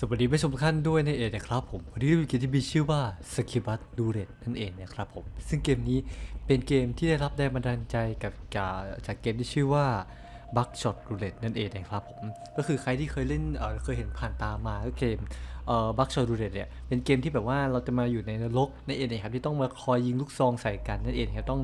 สวัสดีผู้ชมทุกท่านด้วยนั่นเองนะครับผมวันนี้มีเกมที่มีชื่อว่าสกิบัตดูเรตนั่นเองนะครับผมซึ่งเกมนี้เป็นเกมที่ได้รับแรงบันดาลใจกับจากจากเกมที่ชื่อว่าบักช็อตดูเรตนั่นเองนะครับผมก็คือใครที่เคยเล่นเเคยเห็นผ่านตามาก็เกมบักช็อตดูเรตเนี่ยเป็นเกมที่แบบว่าเราจะมาอยู่ในนรกนั่นเองนะครับที่ต้องมาคอยยิงลูกซองใส่กันนั่นเองครับต้อง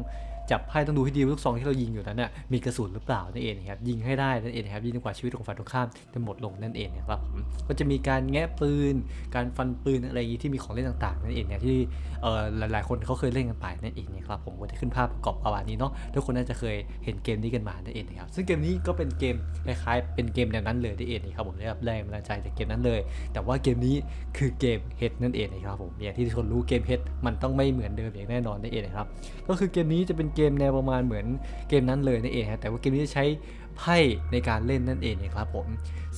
จับไพ่ต้องดูให้ดีลูกซองที่เรายิงอยู่นั้นน่ะมีกระสุนหรือเปล่านั่นเองครับยิงให้ได้นั่นเองครับยิงจนกว่าชีวิตของฝ่ายตรงข้ามจะหมดลงนั่นเองนะครับผมก็จะมีการแงะปืน การฟันปืนอะไรอย่างนี้ที่มีของเล่นต่างๆนั่นเองเนี่ยที่เอ่อหลายๆ คนเขาเคยเล่นกันไปนั่นเองนะครับผมก็จะขึ้นภาพประกอบประมาณนี้เนาะทุกคนน่าจะเคยเห็นเกมนี้กันมานั่นเองนะครับซึ่งเกมนี้ก็เป็นเกมคล้ายๆเป็นเกมแนวนั้นเลยนั่นเองนะครับผมได้รับแรงบันดาลใจจากเกมนั้นเลย แต่ว่าเกมนี้คือเกมเฮดนั่นเองนะครับผมอย่างที่ทุกคนรู้เกมเฮดมันต้องไม่เหมือนเดิมอย่างแน่นอนนั่นเองนะครับก็คือเกมนี้จะเป็นเกมแนวประมาณเหมือนเกมนั้นเลยนั่นเองครับแต่ว่าเกมนี้จะใช้ไพ่ในการเล่นนั่นเองนะครับผม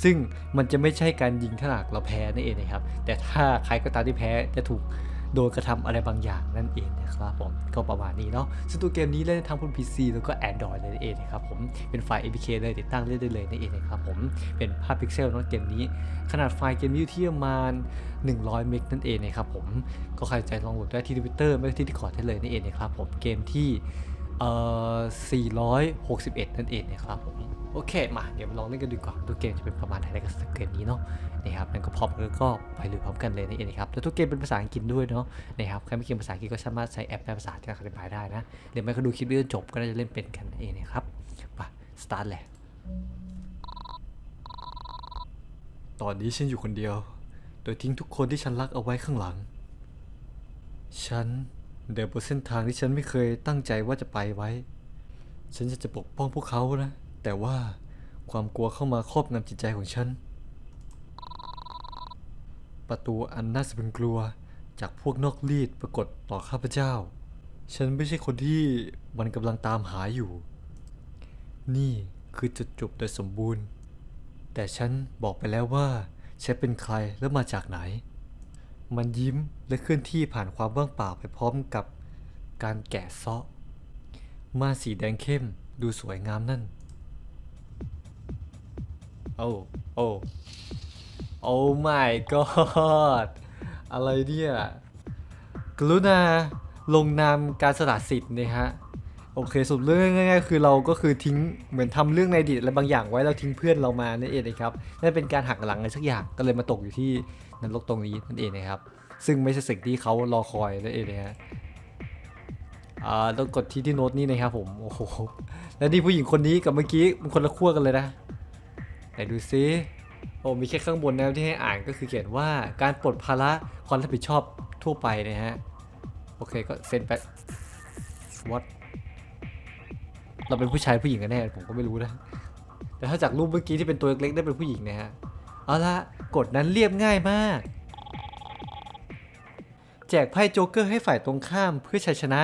ซึ่งมันจะไม่ใช่การยิงถ้าหากเราแพ้นั่นเองนะครับ แต่ถ้าใครก็ตามที่แพ้จะถูกโดนกระทำอะไรบางอย่างนั่นเองนะครับผม ก็ประมาณนี้เนาะซึ่งตัวเกมนี้เล่นทั้งบน PC แล้วก็ Android เลยนั่นเองนะครับผม เป็นไฟล์ APK เลยติดตั้งเล่นได้เลยนั่นเองนะครับผม เป็นภาพพิกเซลเนาะเกมนี้ ขนาดไฟล์เกมนี้อยู่ที่ประมาณ 100 เมกนั่นเองนะครับผม ก็ใครใจลองโหลดได้ที่ Twitter ไม่ก็ที่ Discord ได้เลยนั่นเองนะครับผม เกมที่ อ่อ461 นั่นเองนะครับผมโอเค มาเดี๋ยวมาลองเล่นกันดีกว่าตัวเกมจะเป็นประมาณไหนกับเกมนี้เนาะนะครับนั่นก็พร้อมแล้วก็ไปลุยพร้อมกันเลยนั่นเองนะครับแล้วทุกเกมเป็นภาษาอังกฤษด้วยเนาะนะครับใครไม่เก่งภาษาอังกฤษก็สามารถใช้แอปแปลภาษาที่เราอธิบายได้นะเดี๋ยวไม่ก็ดูคลิปนี้จนจบก็น่าจะเล่นเป็นกันนั่นเองนะครับไปสตาร์ทเลยตอนนี้ฉันอยู่คนเดียว โดยทิ้งทุกคนที่ฉันรักเอาไว้ข้างหลัง ฉัน เดินบนเส้นทางที่ฉันไม่เคยตั้งใจว่าจะไปไว้ ฉันจะจะปกป้องพวกเขานะ แต่ว่าความกลัวเข้ามาครอบงำจิตใจของฉัน ประตูอันน่าสะพรึงกลัวจากพวกนอกรีดปรากฏต่อข้าพเจ้า ฉันไม่ใช่คนที่มันกำลังตามหาอยู่ นี่คือจุดจบโดยสมบูรณ์ แต่ฉันบอกไปแล้วว่าฉันเป็นใครและมาจากไหน มันยิ้มและเคลื่อนที่ผ่านความว่างเปล่าไปพร้อมกับการแกะซาะมาสีแดงเข้มดูสวยงามนั่น โอ้โอ้โอ้ my god อะไรเนี่ย กรุณาลงนามการสละสิทธิ์นะฮะ โอเคสรุปเรื่องง่ายๆคือเราก็คือทิ้งเหมือนทำเรื่องในอดีตอะไรบางอย่างไว้แล้วทิ้งเพื่อนเรามานั่นเองนะครับนั่นเป็นการหักหลังอะไรสักอย่างก็เลยมาตกอยู่ที่ นรกตรงนี้นั่นเองนะครับ ซึ่งไม่ใช่สิ่งที่เขารอคอยนั่นเองนะฮะอ่าต้องกดที่ที่โน้ตนี่นะครับผมโอ้โหแล้วนี่ผู้หญิงคนนี้กับเมื่อกี้มันคนละขั้วกันเลยนะไหนดูซิโอ้มีแค่ข้างบนนะที่ให้อ่านก็คือเขียนว่าการปลดภาระความรับผิดชอบทั่วไปนะฮะโอเคก็เซ็นไป what เราเป็นผู้ชายผู้หญิงกันแน่ผมก็ไม่รู้นะแต่ถ้าจากรูปเมื่อกี้ที่เป็นตัวเล็กๆได้เป็นผู้หญิงนะฮะ เอาละกฎนั้นเรียบง่ายมาก แจกไพ่โจ๊กเกอร์ให้ฝ่ายตรงข้ามเพื่อชัยชนะ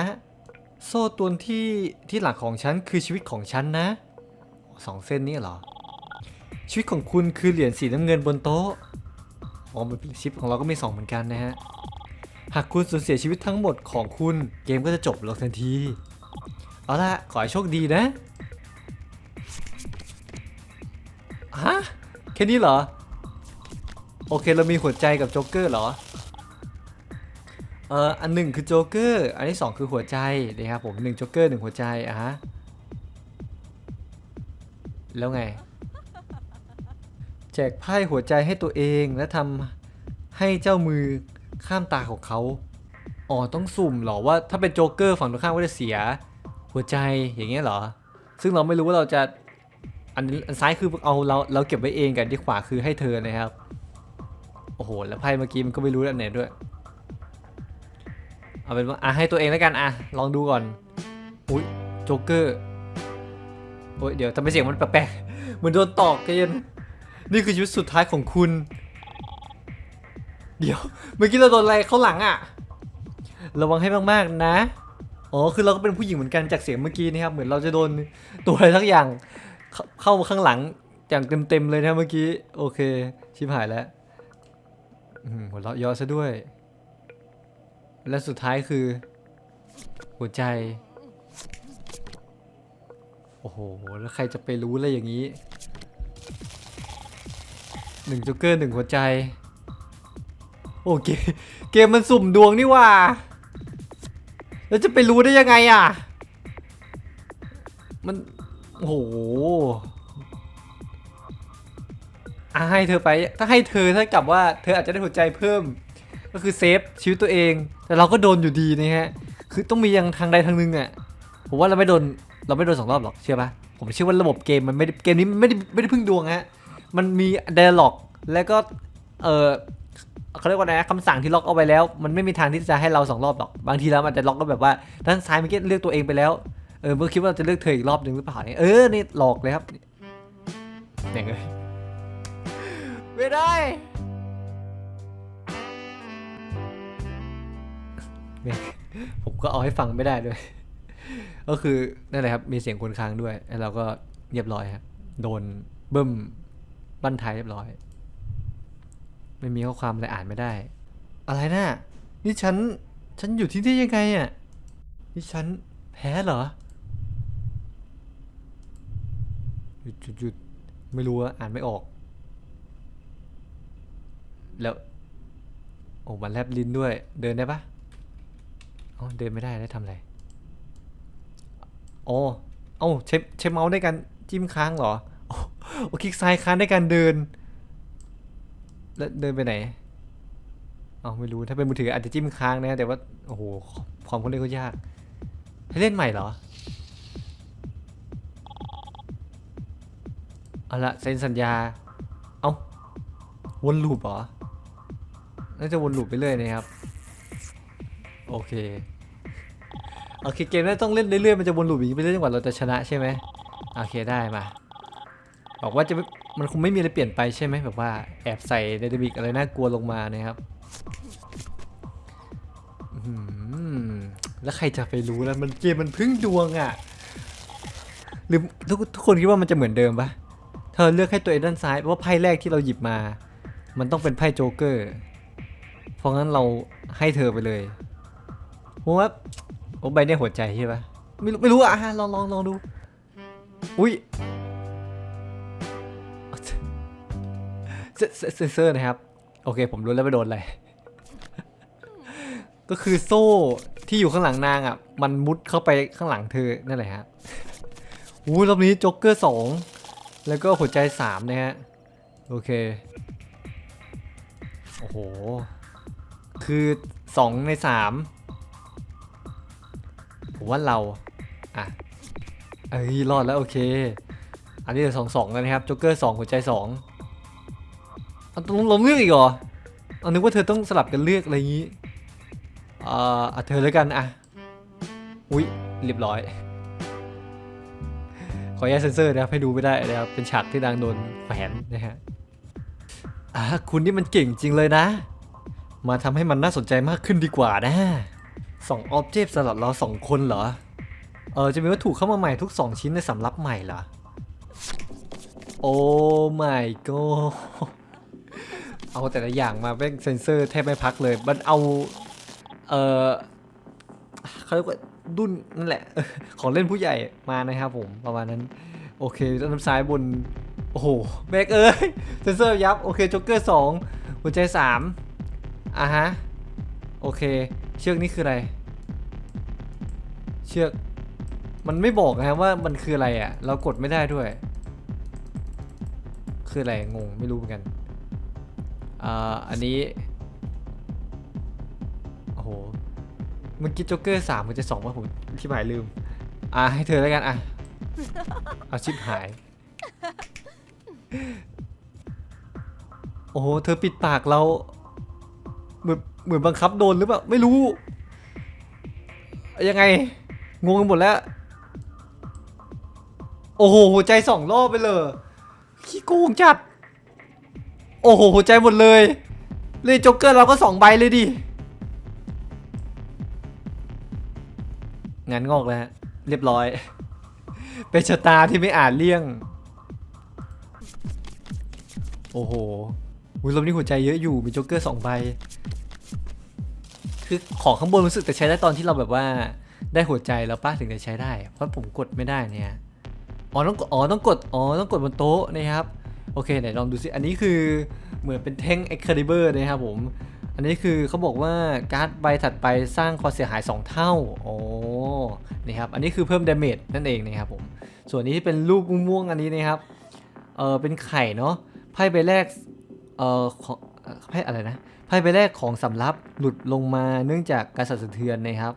โซ่ตวที่ที่หลังของฉันคือชีวิตของฉันนะสองเส้นนี้เหรอ ชีวิตของคุณคือเหรียญสีน้ำเงินบนโต๊ะอ๋อมันเป็นชิปของเราก็มีสองเหมือนกันนะฮะหากคุณสูญเสียชีวิตทั้งหมดของคุณเกมก็จะจบลงทันที เอาละขอให้โชคดีนะฮะแค่นี้เหรอ โอเคเรามีหัวใจกับโจ๊กเกอร์เหรอ เอ่ออันหนึ่งคือโจ๊กเกอร์ อันที่สองคือหัวใจนะครับผมหนึ่งโจ๊กเกอร์หนึ่งหัวใจอะฮะ แล้วไง แจกไพ่หัวใจให้ตัวเองและทำให้เจ้ามือข้ามตาของเขา อ๋อต้องสุ่มเหรอว่าถ้าเป็นโจ๊กเกอร์ฝั่งตรงข้ามก็จะเสียหัวใจอย่างเงี้ยเหรอ ซึ่งเราไม่รู้ว่าเราจะอันอันซ้ายคือเอาเราเราเก็บไว้เองกันที่ขวาคือให้เธอนะครับ อ้โห แล้วไพ่เมื่อกี้มันก็ไม่รู้อันไหนด้วย เอาเป็นว่าอะให้ตัวเองแล้วกันอะลองดูก่อน อุ้ยโจ๊กเกอร์โอ้ยเดี๋ยวทำไมเสียงมันแปลกๆเหมือนโดนตอกกันยันนี่คือชีวิตสุดท้ายของคุณ เดี๋ยวเมื่อกี้เราโดนอะไรเข้าหลังอะ ระวังให้มากๆนะ อ๋อ คือเราก็เป็นผู้หญิงเหมือนกันจากเสียงเมื่อกี้นะครับ เหมือนเราจะโดนตัวอะไรสักอย่างเข้าเข้าข้างหลังอย่างเต็มๆเลยนะเมื่อกี้ โอเค ชิบหายแล้ว หัวเราะเยอะซะด้วย และสุดท้ายคือ หัวใจ โอ้โห แล้วใครจะไปรู้อะไรอย่างนี้หนึ่งจ็กเกอร์หนึ่งหัวใจ โอเค เกมมันสุ่มดวงนี่ว่า แล้วจะไปรู้ได้ยังไงอะ มัน โอ้โห อะให้เธอไป ถ้าให้เธอถ้ากับว่าเธออาจจะได้หัวใจเพิ่ม ก็คือเซฟชีวิตตัวเอง แต่เราก็โดนอยู่ดีนะฮะ คือต้องมียังทางใดทางหนึ่งอะ ผมว่าเราไม่โดนเราไม่โดนสองรอบหรอกเชื่อปะผมเชื่อว่าระบบเกมมันไม่ได้เกมนี้มันไม่ได้ไม่ได้พึ่งดวงฮะ มันมี d ดล็อกแล้วก็เออเขาเรียกว่าไงนะคำสั่งที่ล็อกเอาไว้แล้ว มันไม่มีทางที่จะให้เราสองรอบหรอก บางทีแล้วมันจะล็อกก็แบบว่าด้านซ้ายเมื่อกี้เลือกตัวเองไปแล้ว เออเมื่อคิดว่าจะเลือกเธออีกรอบหนึ่งหรือเปล่าเนี่ย เออ นี่หลอกเลยครับเนี่ยเลย ไม่ได้ ผมก็เอาให้ฟังไม่ได้ด้วย ก็คือนั่นแหละครับมีเสียงคนค้างด้วยแล้วเราก็เรียบร้อยครับโดนเบิ้มบั้นท้ายเรียบร้อย ไม่มีข้อความอะไรอ่านไม่ได้ อะไรนะ่ะนี่ฉันฉันอยู่ที่นี่ยังไงอะนี่ฉันแพ้เหรอหยุดหยุดหยุดไม่รู้อะอ่านไม่ออก แล้วโอ้มันแลบลิ้นด้วย เดินได้ปะอ๋อเดินไม่ได้ได้วทำอะไรอ๋อเอ้าใช้ใช้เมาส์ในการจิ้มค้างเหรอโอ้คลิกซ้ายค้างในการเดิน แล้วเดินไปไหนเอาไม่รู้ถ้าเป็นมือถืออาจจะจิ้มค้างนะ แต่ว่าโอ้โหความคนเล่นก็ยากให้เล่นใหม่เหรอเอาละเซ็นสัญญา เอ้าวนลูปเหรอ น่าจะวนลูปไปเรื่อยนะครับ โอเคโอเคเกมนี้ต้องเล่นเรื่อยๆมันจะวนลูปอย่างนี้ไปเรื่อยจนกว่าเราจะชนะใช่ไหมโอเคได้มาบอกว่าจะมันคงไม่มีอะไรเปลี่ยนไปใช่ไหมแบบว่าแอบใส่เดดบิกอะไรน่ากลัวลงมานะครับแล้วใครจะไปรู้แล้วมันเกมมันพึ่งดวงอะ่ะหรือทุกทุกคนคิดว่ามันจะเหมือนเดิมปะเธอเลือกให้ตัวเองด้านซ้ายเพราะว่าไพ่แรกที่เราหยิบมา มันต้องเป็นไพ่โจ๊กเกอร์ เพราะงั้นเราให้เธอไปเลยเพราะว่าโอ้ใบเนี่ยหัวใจใช่ปะไม่รู้ไม่รู้อะลองลองลองดูอุ้ยเซเซเซเซอร์นะครับ โอเค ผมรู้แล้วไปโดนอะไร ก็คือโซ่ที่อยู่ข้างหลังนางอะ มันมุดเข้าไปข้างหลังเธอ นั่นแหละฮะอู้รอบนี้โจ๊กเกอร์สองแล้วก็หัวใจสามนะฮะ โอเค โอ้โห คือสองในสามผมว่าเรา อะเอ้ยรอดแล้วโอเค อันนี้เหลือสองสองแล้วนะครับจ๊กเกอร์สองหัวใจสองเอาต้องลงเลือกอีกเหรอเอานึกว่าเธอต้องสลับกันเลือกอะไรอย่างนี้เอ่ออะเธอแล้วกันอะอุ๊ยเรียบร้อย ขออนุญาตเซนเซอร์นะครับให้ดูไม่ได้นะครับเป็นฉากที่นางโดนแขวนนะฮะอะคุณนี่มันเก่งจริงเลยนะ มาทำให้มันน่าสนใจมากขึ้นดีกว่านะสองออบเจกต์สำหรับเราสองคนเหรอ เออจะมีวัตถุเข้ามาใหม่ทุก 2 ชิ้นในสำรับใหม่เหรอ โอ้ my god เอาแต่ละอย่างมาแม่งเซนเซอร์แทบไม่พักเลย มันเอา เออเขาเรียกว่าดุนนั่นแหละ ของเล่นผู้ใหญ่มานะครับผมประมาณนั้น โอเคด้านซ้ายบน โอ้โหแบกเอ้ยเซนเซอร์ยับ โอเคจ็อกเกอร์สองหัวใจสาม อะฮะ โอเค เชือกนี่คืออะไร เชือก มันไม่บอกนะว่ามันคืออะไรอะ เรากดไม่ได้ด้วย คืออะไร งง ไม่รู้เหมือนกัน อ่า อันนี้ โอ้โห เมื่อกี้จ็อกเกอร์สามมันจะสองว่าผมที่หมายลืม อ่าให้เธอแล้วกัน อะ เอาชิปหายโอ้โห เธอปิดปากเรา เหมือนเหมือนบังคับโดนหรือเปล่าไม่รู้ ยังไง งงกันหมดแล้ว โอ้โหหัวใจสองรอบไปเลยขี้โกงจัด โอ้โหหัวใจหมดเลยเลยจ็อกเกอร์เราก็สองใบเลยดิงานงอกแล้วฮะเรียบร้อย เป็นชะตาที่ไม่อ่านเลี่ยง โอ้โห อุ้ยรอบนี้หัวใจเยอะอยู่มีโจ็อกเกอร์สองใบ คือของข้างบนรู้สึกจะใช้ได้ตอนที่เราแบบว่าได้หัวใจแล้วป้าถึงจะใช้ได้ เพราะผมกดไม่ได้เนี่ยอ๋อต้องกดอ๋อต้องกดอ๋อต้องกดบนโต๊ะนะครับโอเคไหนลองดูสิอันนี้คือเหมือนเป็นแท่ง Excalibur นะครับผม อันนี้คือเขาบอกว่าการ์ดใบถัดไปสร้างความเสียหาย 2 เท่าโอ้นี่ครับอันนี้คือเพิ่มดาเมจนั่นเองนะครับผมส่วนนี้ที่เป็นรูปม่วงๆอันนี้นะครับเออเป็นไข่เนาะไพ่ใบแรก เออของไพ่อะไรนะไพ่ใบแรกของสำรับหลุดลงมาเนื่องจากการสั่นสะเทือนนะครับ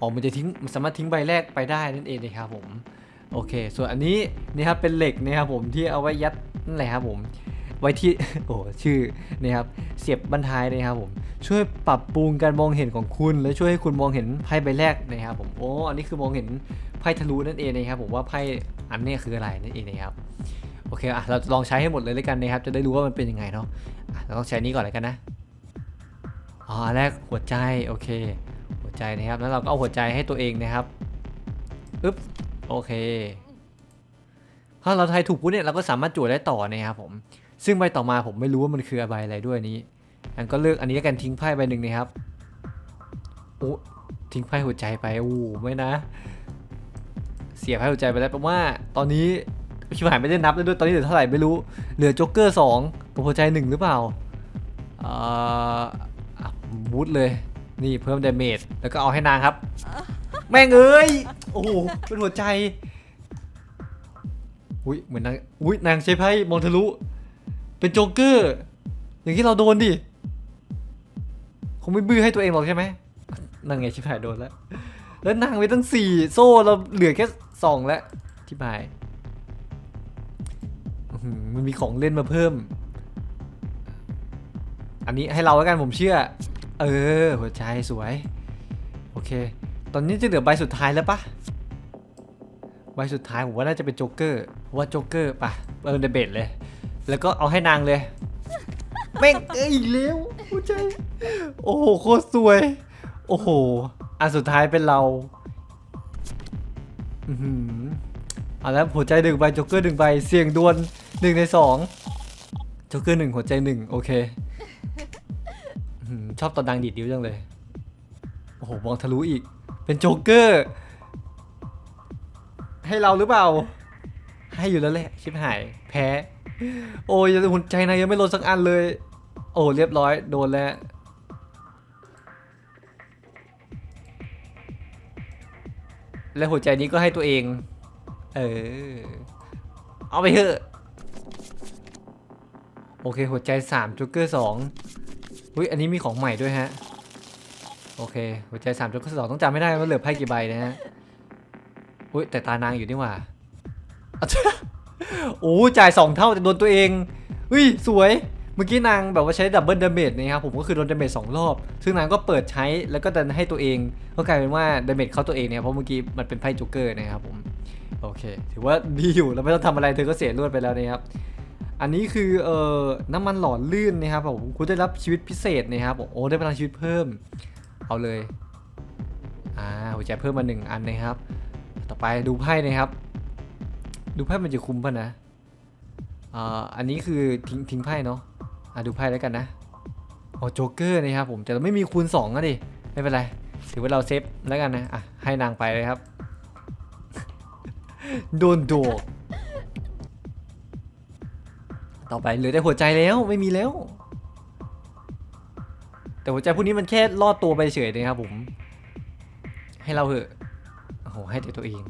อ๋อมันจะทิ้งมันสามารถทิ้งใบแรกไปได้นั่นเองนะครับผมโอเค ส่วนอันนี้นี่ครับเป็นเหล็กนะครับผมที่เอาไว้ยัดนั่นแหละครับผมไว้ที่โอ้ชื่อนะครับเสียบบรรทายนะครับผมช่วยปรับปรุงการมองเห็นของคุณ และช่วยให้คุณมองเห็นไพ่ใบแรกนะครับผมโอ้อันนี้คือมองเห็นไพ่ทะลุนั่นเองนะครับผมว่าไพ่อันนี้คืออะไรนั่นเองนะครับ อเคอะเราลองใช้ให้หมดเลยแล้วกันนะครับ จะได้รู้ว่ามันเป็นยังไงเนาะะเราต้องใช้นี้ก่อนเลยกันนะอ๋อันแรกหัวใจโอเค หัวใจนะครับแล้วเราก็เอาหัวใจให้ตัวเองนะครับอึ๊บโอเคถ้าเราทายถูกปุ๊บเนี่ยเราก็สามารถจวดได้ต่อนะครับผม ซึ่งใบต่อมาผมไม่รู้ว่ามันคือใบอะไรด้วยนี้อันก็เลือกอันนี้แล้วกันทิ้งไพ่ใบหนึ่งนะครับโอ้ทิ้งไพ่หัวใจไปอู้ไม่นะ เสียไพ่หัวใจไปแล้วแปลว่า ตอนนี้ ชิบหายไม่ได้นับเลยด้วยตอนนี้เหลือเท่าไหร่ไม่รู้ เหลือโจ๊กเกอร์สองกับหัวใจหนึ่งหรือเปล่าเอ่อบูทเลย นี่เพิ่มเดาเมจแล้วก็เอาให้นางครับ แม่งเอ้ย โอ้โห เป็นหัวใจ อุ้ยเหมือนนาง อุ้ยนางใช้ไพ่มองทะลุ เป็นโจ๊กเกอร์ อย่างที่เราโดนดิ คงไม่บื้อให้ตัวเองหรอกใช่ไหมนั่นไงชิบหายโดนแล้ว แล้วนางไปตั้งสี่โซ่เราเหลือแค่สองแล้วชิบหาย มันมีของเล่นมาเพิ่ม อันนี้ให้เราแล้วกันผมเชื่อ เออ หัวใจสวย โอเค ตอนนี้จะเหลือใบสุดท้ายแล้วปะใบสุดท้ายผมว่าน่าจะเป็นโจ๊กเกอร์ว่าโจ๊กเกอร์ปะเออเดเบตเลย แล้วก็เอาให้นางเลยแม่งเอ้ยอีกแล้วหัวใจ โอ้โหโคตรสวย โอ้โหอันสุดท้ายเป็นเราอือหือเอาแล้วหัวใจหนึ่งใบโจ๊กเกอร์หนึ่งใบเสี่ยงดวล หนึ่งในสองโจ๊กเกอร์หนึ่งหัวใจหนึ่งโอเคชอบตอนดังดีดดิ้วจังเลย โอ้โหมองทะลุอีก เป็นโจ๊กเกอร์ ให้เราหรือเปล่า ให้อยู่แล้วแหละ ชิบหาย แพ้ โอ้ยยังหุ่นใจนายยังไม่ลดสักอันเลย โอ้เรียบร้อย โดนแล้ว และหัวใจนี้ก็ให้ตัวเอง เออ เอาไปเถอะ โอเค หัวใจ3จ็กเกอร์2อุ้ยอันนี้มีของใหม่ด้วยฮะ โอเค หัวใจ3จ็กเกอร์2ต้องจำไม่ได้ว่าเหลือไพ่กี่ใบนะฮะ อุ้ยแต่ตานางอยู่นี่หว่าอะโอ้จ่ายสองเท่าแต่โดนตัวเองเฮ้ยสวย เมื่อกี้นางแบบว่าใช้ดับเบิลดาเมจนะครับผมก็คือโดนดาเมจสองรอบ ซึ่งนางก็เปิดใช้แล้วก็ดันให้ตัวเอง ก็กลายเป็นว่าดาเมจเข้าตัวเองเนี่ยเพราะเมื่อกี้มันเป็นไพ่จ็กเกอร์นะครับผม โอเค ถือว่าดีอยู่เราไม่ต้องทำอะไรเธอก็เสียเลือดไปแล้วนะครับ อันนี้คือเอ่อน้ำมันหล่อลื่นนะครับผมคุณได้รับชีวิตพิเศษนะครับโอ้ได้พลังชีวิตเพิ่ม เอาเลยอ่าหัวใจเพิ่มมาหนึ่งอันนะครับ ต่อไปดูไพ่นะครับ ดูไพ่มันจะคุ้มป่ะนะอ่าอันนี้คือทิ้งทิ้งไพ่เนาะอะดูไพ่แล้วกันนะโอ้โจ๊กเกอร์นะครับผมแต่ไม่มีคูณ2อะดิไม่เป็นไรถือว่าเราเซฟแล้วกันนะอะให้นางไปเลยครับ โดนโดก ต่อไปเหลือแต่หัวใจแล้วไม่มีแล้ว แต่หัวใจพวกนี้มันแค่รอดตัวไปเฉยนะครับผม ให้เราเหอะโอ้โหให้แต่ตัวเอง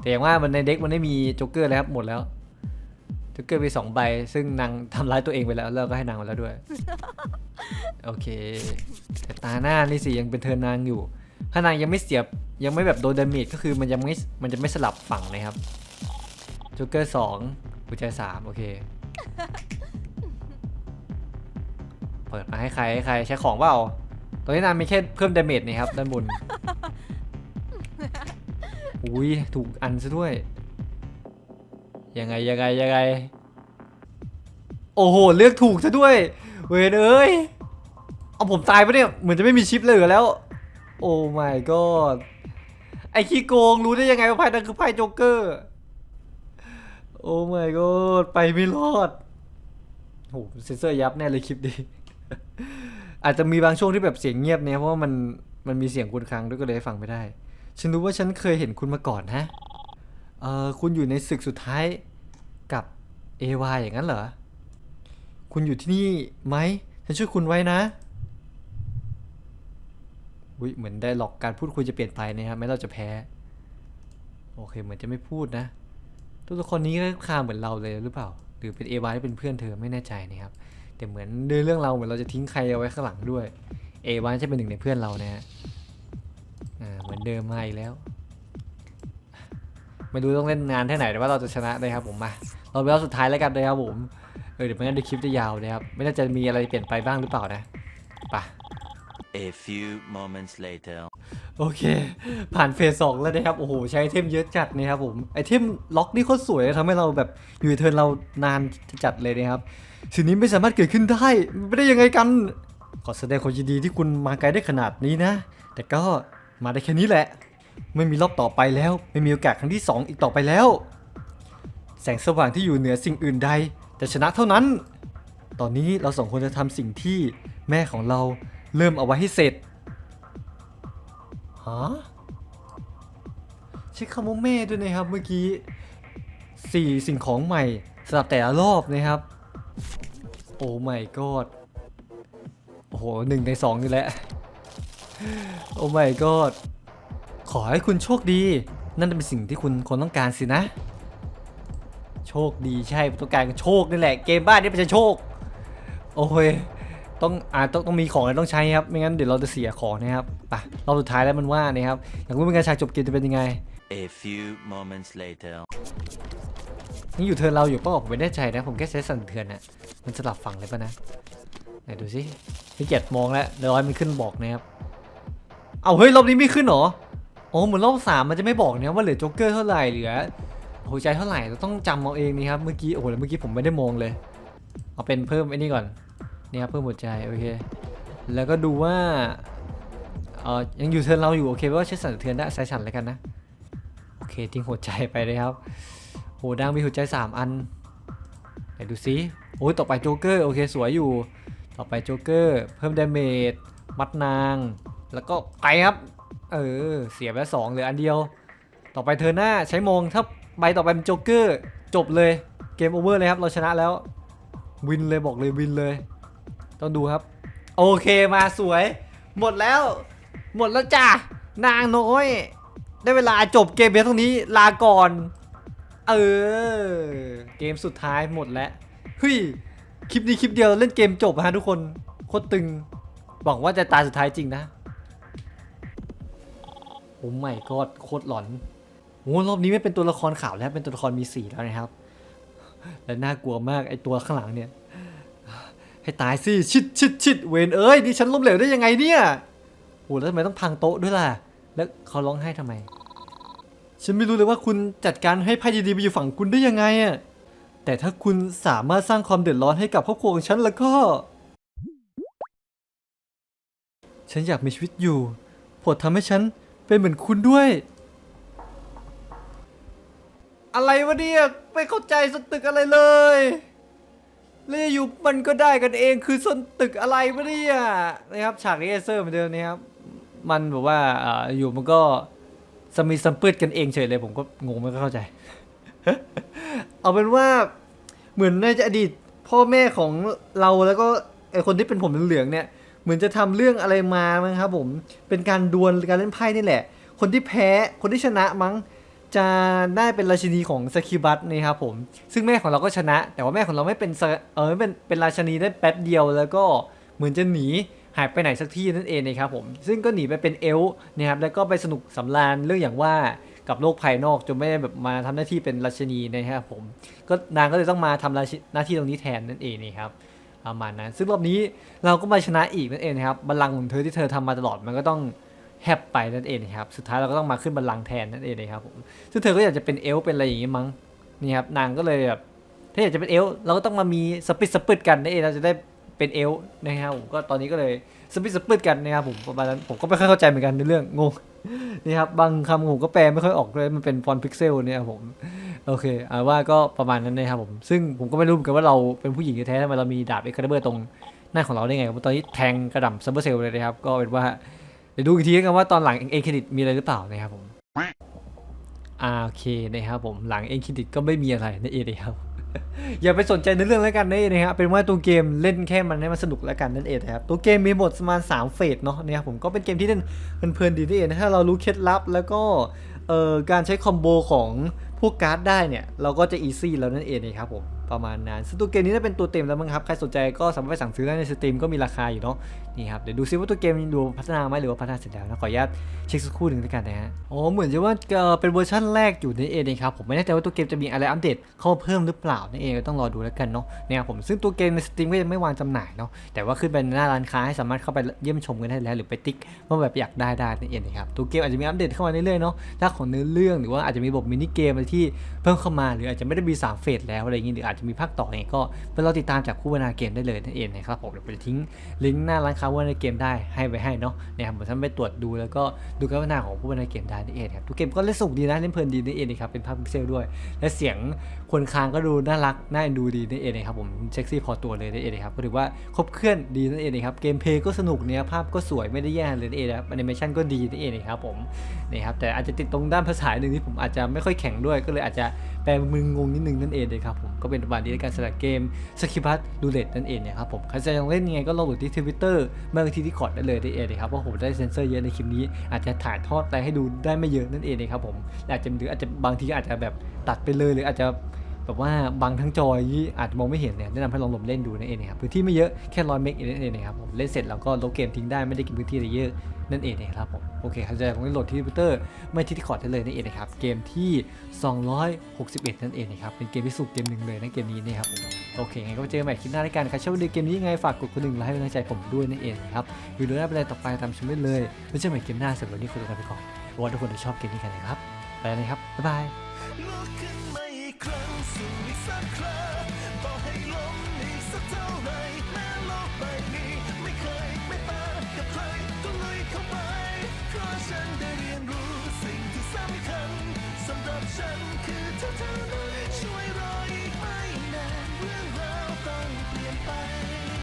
แต่อย่างว่ามันในเด็กมันไม่มีโจ๊กเกอร์แล้วครับหมดแล้วโจ๊กเกอร์ไปสองใบ ซึ่งนางทำร้ายตัวเองไปแล้วแล้วก็ให้นางไปแล้วด้วย โอเค แต่ตาหน้านี่สิยังเป็นเทินนางอยู่ ถ้านางยังไม่เสียบยังไม่แบบโดนดาเมจก็คือมันยังไม่มันจะไม่สลับฝั่งนะครับโจ๊กเกอร์สองหัวใจสามโอเค เปิดมาให้ใครให้ใครใช้ของเปล่าตอนนี้นางมีแค่เพิ่มดาเมจนี่ครับด้านบน อุ้ยถูกอันซะด้วย ยังไงยังไงยังไง โอ้โห เลือกถูกซะด้วย เวนเอ้ย เอาผมตายปะเนี่ย เหมือนจะไม่มีชิปเลยเหลือแล้ว โอ้ my god ไอ้ขี้โกงรู้ได้ยังไงว่าไพ่นั่นคือไพ่โจ๊กเกอร์ โอ้ my god ไปไม่รอดโหเซนเซอร์ยับแน่เลยคลิปดี อาจจะมีบางช่วงที่แบบเสียงเงียบเนี่ยเพราะว่ามันมันมีเสียงคุณครั้งด้วยก็เลยฟังไม่ได้ ฉันรู้ว่าฉันเคยเห็นคุณมาก่อนฮะ เอ่อคุณอยู่ในศึกสุดท้ายกับเอวาอย่างนั้นเหรอ คุณอยู่ที่นี่ไหม ฉันช่วยคุณไว้นะอุ้ยเหมือนได้หลอกการพูดคุยจะเปลี่ยนไปนะครับแม้เราจะแพ้ โอเค เหมือนจะไม่พูดนะ ทุกคนนี้ก็คาเหมือนเราเลยหรือเปล่า หรือเป็นเอวาที่เป็นเพื่อนเธอไม่แน่ใจนะครับ แต่เหมือนในเรื่องเราเหมือนเราจะทิ้งใครเอาไว้ข้างหลังด้วย เอวาจะเป็นหนึ่งในเพื่อนเรานะฮะอ่าเหมือนเดิมมาอีกแล้ว ไม่รู้ต้องเล่นนานแค่ไหนแต่ว่าเราจะชนะนะครับผมมาเราเป็นรอบสุดท้ายแล้วกันนะครับผม เออเดี๋ยวไม่งั้นเดี๋ยวคลิปจะยาวนะครับ ไม่น่าจะมีอะไรเปลี่ยนไปบ้างหรือเปล่านะ ไป A few moments later. โอเค ผ่านเฟสสองแล้วนะครับ โอ้โห ใช้ไอเทมเยอะจัดนะครับผม ไอเทมล็อกนี่โคตรสวยทำให้เราแบบอยู่เทิร์นเรานานจัดเลยนะครับ สิ่งนี้ไม่สามารถเกิดขึ้นได้ ไม่ได้ยังไงกัน ขอแสดงความยินดีที่คุณมาไกลได้ขนาดนี้นะ แต่ก็มาได้แค่นี้แหละ ไม่มีรอบต่อไปแล้ว ไม่มีโอกาสครั้งที่สองอีกต่อไปแล้ว แสงสว่างที่อยู่เหนือสิ่งอื่นใดจะชนะเท่านั้น ตอนนี้เราสองคนจะทำสิ่งที่แม่ของเรา เริ่มเอาไว้ให้เสร็จฮะใช้คำว่าแม่ด้วยนะครับเมื่อกี้สี่สิ่งของใหม่สำหรับแต่ละรอบนะครับ โอ้ไม่กอดโอ้โหหนึ่งในสองนี่แหละ โอ้ไม่กอดขอให้คุณโชคดี นั่นเป็นสิ่งที่คุณคนต้องการสินะ โชคดีใช่ต้องการโชคนี่แหละ เกมบ้านนี่เป็นโชค โอ้ย ต้องอ่าต้องต้องมีของอะไรต้องใช้ครับ ไม่งั้นเดี๋ยวเราจะเสียของนะครับไปเราสุดท้ายแล้วมันว่านะครับ อยากรู้เป็นการฉากจบเกมจะเป็นยังไง A few moments later. นี่อยู่เทิร์นเราอยู่เปล่าผมไม่แน่ใจนะ ผมแค่ใช้สั่นเทือนนะมันสลับฝั่งเลยป่ะนะ ไหนดูสิพี่เกียรติมองแล้วเดี๋ยวร้อยมันขึ้นบอกนะครับ เอาเฮ้ยรอบนี้ไม่ขึ้นเหรอ อ๋อเหมือนรอบสามมันจะไม่บอกนะว่าเหลือโจ๊กเกอร์เท่าไหร่เหลือหัวใจเท่าไหร่เราต้องจำเอาเองนี่ครับ เมื่อกี้โอ้โหแล้วเมื่อกี้ผมไม่ได้มองเลย เอาเป็นเพิ่มไอ้นี่ก่อน นี่ครับเพิ่มหัวใจโอเคแล้วก็ดูว่าเออยังอยู่เทินเราอยู่โอเคว่าใช้สั่นสะเทือนได้ใส่สั่นเลยกันนะโอเคทิ้งหัวใจไปเลยครับโหดังมีหัวใจ 3 อันไหนดูซิโอ้ยต่อไปโจ๊กเกอร์โอเคสวยอยู่ ต่อไปโจ๊กเกอร์เพิ่มดาเมจมัดนาง แล้วก็ไปครับเออเสียไปสองเหลืออันเดียว ต่อไปเธอหน้าใช้มงถ้าใบต่อไปเป็นโจ๊กเกอร์จบเลยเกมโอเวอร์เลยครับเราชนะแล้ว วินเลยบอกเลยวินเลย ต้องดูครับ โอเคมาสวย หมดแล้ว หมดแล้วจ้ะนางน้อย ได้เวลาจบเกมเพียงเท่านี้ลาก่อน เออ เกมสุดท้ายหมดแล้วเฮ้ยคลิปนี้คลิปเดียวเล่นเกมจบฮะทุกคนโคตรตึงหวังว่าจะตาสุดท้ายจริงนะโอ้ไม่กอดโคตรหลอนโอ้รอบนี้ไม่เป็นตัวละครข่าวแล้วเป็นตัวละครมีสีแล้วนะครับ และน่ากลัวมากไอตัวข้างหลังเนี่ย ให้ตายสิชิดชิดชิดเวนเอ้ยนี่ฉันล้มเหลวได้ยังไงเนี่ยโอ้แล้วทำไมต้องพังโต๊ะด้วยล่ะ แล้วเขาร้องไห้ทำไม ฉันไม่รู้เลยว่าคุณจัดการให้ไพ่ดีๆไปอยู่ฝั่งคุณได้ยังไงอะแต่ถ้าคุณสามารถสร้างความเดือดร้อนให้กับครอบครัวของฉันแล้วก็ ฉันอยากมีชีวิตอยู่โปรดทำให้ฉันเป็นเหมือนคุณด้วย อะไรวะเนี่ยไม่เข้าใจสตึกอะไรเลย เล่อยู่มันก็ได้กันเองคือส้นตึกอะไรวะเนี่ยนะครับฉากนี้เอเซอร์เหมือนเดิมนะครับ มันแบบว่าอ่าอยู่มันก็สมีสัมปืดกันเองเฉยเลยผมก็งงไม่เข้าใจ เอาเป็นว่าเหมือนในอดีตพ่อแม่ของเราแล้วก็ไอคนที่เป็นผมเหลืองเนี่ย เหมือนจะทำเรื่องอะไรมามั้งครับผมเป็นการดวลการเล่นไพ่นี่แหละ คนที่แพ้คนที่ชนะมั้ง จะได้เป็นราชินีของสกิบัตนี่ครับผม ซึ่งแม่ของเราก็ชนะ แต่ว่าแม่ของเราไม่เป็นเออไม่เป็นเป็นราชินีได้แป๊บเดียวแล้วก็เหมือนจะหนีหายไปไหนสักที่นั่นเองนะครับผมซึ่งก็หนีไปเป็นเอลนะครับแล้วก็ไปสนุกสำราญเรื่องอย่างว่ากับโลกภายนอกจนไม่ได้แบบมาทำหน้าที่เป็นราชินีนะครับผมก็นางก็เลยต้องมาทำราชหน้าที่ตรงนี้แทนนั่นเองนะครับประมาณนั้นซึ่งรอบนี้เราก็มาชนะอีกนั่นเองนะครับบัลลังก์ของเธอที่เธอทำมาตลอดมันก็ต้อง แฮปไปนั่นเองนะครับ สุดท้ายเราก็ต้องมาขึ้นบัลลังก์แทนนั่นเองนะครับผมซึ่งเธอก็อยากจะเป็นเอลเป็นอะไรอย่างงี้มั้งนี่ครับนางก็เลยแบบถ้าอยากจะเป็นเอลเราก็ต้องมามีสปิดสปิดกันนั่นเองเราจะได้เป็นเอลนะครับผมก็ตอนนี้ก็เลยสปิดสปิดกันนะครับผมประมาณนั้นผมก็ไม่ค่อยเข้าใจเหมือนกันในเรื่องงงนี่ครับบางคำผมก็แปลไม่ค่อยออกเลยมันเป็นฟอนต์พิกเซลเนี่ยครับผมโอเคเอาว่าก็ประมาณนั้นนะครับผมซึ่งผมก็ไม่รู้เหมือนกันว่าเราเป็นผู้หญิงแท้ๆทำไมเรามีดาบเอ็กคาเบอร์ตรงหน้าของเราได้ไงตอนนี้แทงกระดำซัมเบอร์เซลเลยนะครับก็เป็นว่า ดี๋ยวดูอีกทีกันว่าตอนหลังเอ็นเครดิตมีอะไรหรือเปล่านะครับผมอ่าโอเคนะครับผมหลังเอ็นเครดิตก็ไม่มีอะไรนั่นเองนะครับอย่าไปสนใจในเรื่องแล้วกันนี่นะครับเป็นว่าตัวเกมเล่นแค่มันให้มันสนุกแล้วกันนั่นเองนะครับตัวเกมมีบทประมาณ3เฟสเนาะนะครับผมก็เป็นเกมที่เล่นเพลินๆดีนั่นเองนะถ้าเรารู้เคล็ดลับแล้วก็เอ่อการใช้คอมโบของพวกการ์ดได้เนี่ยเราก็จะอีซี่แล้วนั่นเองนะครับผม ประมาณนั้นซึ่งตัวเกมนี้น่าเป็นตัวเต็มแล้วมั้งครับ ใครสนใจก็สามารถไปสั่งซื้อได้ในสตรีมก็มีราคาอยู่เนาะ นี่ครับ เดี๋ยวดูซิว่าตัวเกมดูพัฒนาไหมหรือว่าพัฒนาเสร็จแล้วนะ ขออนุญาตเช็คสักครู่หนึ่งแล้วยกันนะฮะ อ๋อ เหมือนจะว่าเป็นเวอร์ชันแรกอยู่นั่นเองนะครับ ผมไม่แน่ใจว่าตัวเกมจะมีอะไรอัปเดตเข้าเพิ่มหรือเปล่านั่นเองก็ต้องรอดูแล้วกันเนาะเนี่ยผม ซึ่งตัวเกมในสตรีมก็ยังไม่วางจำหน่ายเนาะ แต่ว่าขึ้นไปในหน้าร้านค้าให้สามารถเข้าไปเยี่ยมชมกันได้แล้ว หรือไปติ๊กว่าแบบอยากได้ได้นั่นเองนะครับ ตัวเกมอาจจะมีอัปเดตเข้ามาเรื่อยๆเนาะถ้าของเนื้อเรื่องหรือว่าอาจจะมีบทมินิเกมอะไรที่เพิ่มเข้ามาหรืออาจจะไม่ได้มีสามเฟสแล้วอะไรอย่างงี้หรืออาจจะมีภาคต่อเองก็เป็เราติดตามจากคู่วรรณาเกมได้เลยนั่นเองนะครับผมเดี๋ยวไปทิ้งลิงก์หน้าร้านค้าวัฒนาเกมได้ให้ไว้ให้เนาะเนี่ยผมท่านไปตรวจดูแล้วก็ดูการพัฒนาของผู้วรรณาเกมได้นั่นเองครับทุกเกมก็เล่นสนุกดีนะเล่นเพลินดีนั่นเองนะครับเป็นภาพพิกเซลด้วย และเสียงคนค้างก็ดูน่ารักน่าดูดีนั่นเองนะครับผมเซ็กซี่พอตัวเลยนั่นเองครับก็ถือว่าครบเคลื่อนดีนั่นเองนะครับเกมเพลย์ก็สนุกเนี่ยภาพก็สวยไม่ได้แย่เลยนั่นเองครับแอนิเมชันก็ดีนั่นเองนะครับผมนี่ครับแต่อาจจะติดตรงด้านภาษาหนึ่งที่ผมอาจจะไม่ค่อยแข็งด้วยก็เลยอาจจะ แปลมึงงงนิดนึงนั่นเองเลยครับผมก็เป็นประมาณนี้ในการสำหรับเกมสกิพัทดูเลตนั่นเองเนี่ยครับผมใครจะยังเล่นยังไงก็ลงโหลดที่ทวิตเตอร์มาที่ที่คอร์ดได้เลยนั่นเองนะครับเพราะผมได้เซนเซอร์เยอะในคลิปนี้ อาจจะถ่ายทอดอะไรให้ดูได้ไม่เยอะนั่นเองนะครับผมอาจจะหรืออาจจะบางทีอาจจะแบบตัดไปเลยหรืออาจจะแบบว่าบางทั้งจอย่างนี้อาจจะมองไม่เห็นเนี่ยแนะนำให้ลองหลบเล่นดูนั่นเองนะครับพื้นที่ไม่เยอะแค่ร้อยเมกนั่นเองนะครับผมเล่นเสร็จแล้วก็ลบเกมทิ้งได้ไม่ได้กินพื้นที่อะไรเยอะ นั่นเองนะครับผมโอเคครับจะผมก็โหลดที่ทวิตเตอร์ไม่ที่ที่คอร์ดได้เลยนั่นเองนะครับเกมที่ 261 นั่นเองนะครับเป็นเกมที่สุดเกมหนึ่งเลยนะเกมนี้นะครับผมโอเคงั้นก็เจอใหม่คลิปหน้าในการใครชอบดูเกมนี้ยังไงฝากกดกระดิ่งไลค์ให้กำลังใจผมด้วยนั่นเองนะครับวิดีโอหน้าเป็นอะไรต่อไปตามชมได้เลยไว้เจอใหม่เกมหน้าสำหรับวันนี้คุณทุกคนไปก่อนหวังทุกคนจะชอบเกมนี้กันนะครับไปนะครับบ๊ายบาย